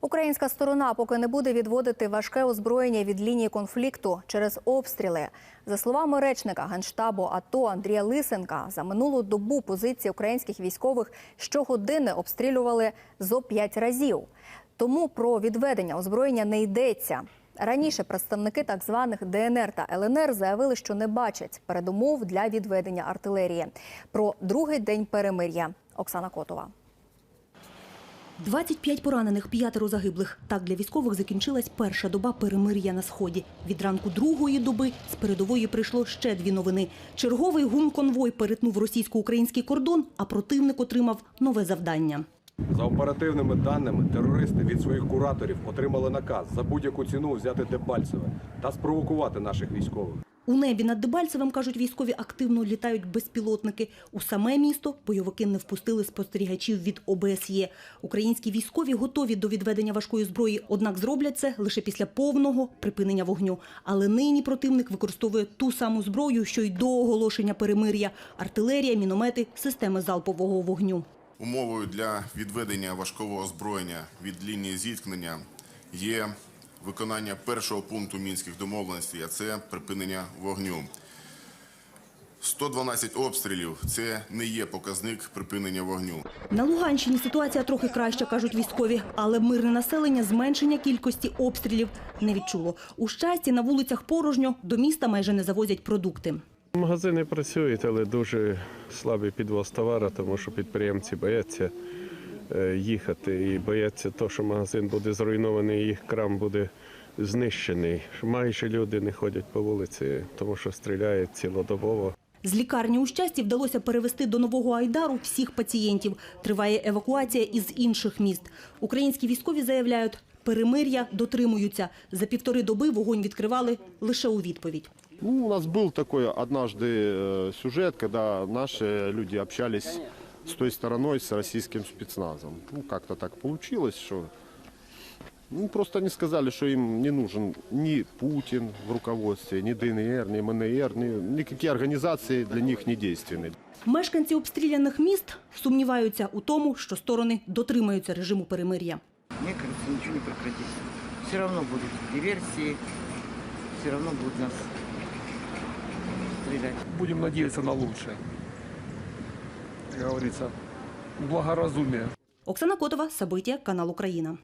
Українська сторона поки не буде відводити важке озброєння від лінії конфлікту через обстріли. За словами речника генштабу АТО Андрія Лисенка, за минулу добу позиції українських військових щогодини обстрілювали зо п'ять разів. Тому про відведення озброєння не йдеться. Раніше представники так званих ДНР та ЛНР заявили, що не бачать передумов для відведення артилерії. Про другий день перемир'я Оксана Котова. 25 поранених, п'ятеро загиблих. Так для військових закінчилась перша доба перемир'я на сході. Від ранку другої доби з передової прийшло ще дві новини. Черговий гумконвой перетнув російсько-український кордон, а противник отримав нове завдання. За оперативними даними, терористи від своїх кураторів отримали наказ за будь-яку ціну взяти Дебальцеве та спровокувати наших військових. У небі над Дебальцевим, кажуть військові, активно літають безпілотники. У саме місто бойовики не впустили спостерігачів від ОБСЄ. Українські військові готові до відведення важкої зброї, однак зроблять це лише після повного припинення вогню. Але нині противник використовує ту саму зброю, що й до оголошення перемир'я – артилерія, міномети, системи залпового вогню. Умовою для відведення важкого озброєння від лінії зіткнення є виконання першого пункту мінських домовленостей, а це припинення вогню. 112 обстрілів це не є показник припинення вогню. На Луганщині ситуація трохи краща, кажуть військові, але мирне населення зменшення кількості обстрілів не відчуло. У щасті на вулицях порожньо, до міста майже не завозять продукти. Магазини працюють, але дуже слабий підвоз товару, тому що підприємці бояться їхати і бояться того, що магазин буде зруйнований, їх крам буде знищений. Майже люди не ходять по вулиці, тому що стріляють цілодобово. З лікарні у щасті вдалося перевести до нового Айдару всіх пацієнтів. Триває евакуація із інших міст. Українські військові заявляють, перемир'я дотримуються. За півтори доби вогонь відкривали лише у відповідь. Ну, у нас был такой однажды э, сюжет, когда наши люди общались с той стороной, с российским спецназом. Ну, как-то так получилось, что ну, просто они сказали, что им не нужен ни Путин в руководстве, ни ДНР, ни МНР, ни, никакие организации для них не действенны. Мешканці обстріляних міст сумніваються у тому, що сторони дотримаються режиму перемир'я. Мне кажется, ничего не прекратится. Все равно будут диверсии, все равно будут нас стрелять. будем надеяться на лучшее. Говорится, благоразумие. Оксана Котова, События, канал Україна.